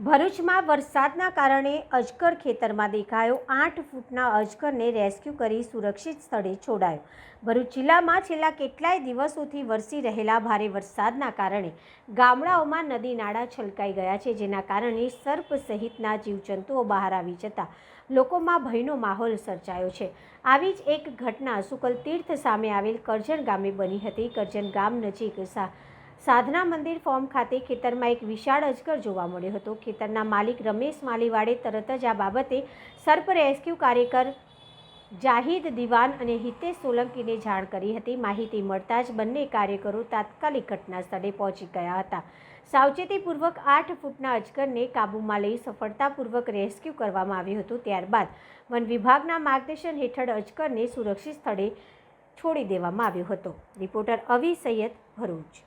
ભરૂચમાં વરસાદના કારણે અજગર ખેતરમાં દેખાયો. આઠ ફૂટના અજગરને રેસ્ક્યુ કરી સુરક્ષિત સ્થળે છોડાયો. ભરૂચ જિલ્લામાં છેલ્લા કેટલાય દિવસોથી વરસી રહેલા ભારે વરસાદના કારણે ગામડાઓમાં નદી નાળા છલકાઈ ગયા છે, જેના કારણે સર્પ સહિતના જીવજંતુઓ બહાર આવી જતા લોકોમાં ભયનો માહોલ સર્જાયો છે. આવી જ એક ઘટના સુકલ તીર્થ સામે આવેલ કરજણ ગામે બની હતી. કરજણ ગામ નજીક સા સાધના મંદિર ફોર્મ ખાતે ખેતરમાં એક વિશાળ અજગર જોવા મળ્યો હતો. ખેતરના માલિક રમેશ માલીવાડે તરત જ આ બાબતે સર્પ રેસ્ક્યુ કાર્યકર જાહિદ દિવાન અને હિતેશ સોલંકીને જાણ કરી હતી. માહિતી મળતા જ બંને કાર્યકરો તાત્કાલિક ઘટના સ્થળે પહોંચી ગયા હતા. સાવચેતીપૂર્વક આઠ ફૂટના અજગરને કાબૂમાં લઈ સફળતાપૂર્વક રેસ્ક્યુ કરવામાં આવ્યું હતું. ત્યારબાદ વન વિભાગના માર્ગદર્શન હેઠળ અજગરને સુરક્ષિત સ્થળે છોડી દેવામાં આવ્યો હતો. રિપોર્ટર અવી સૈયદ ભરૂચ.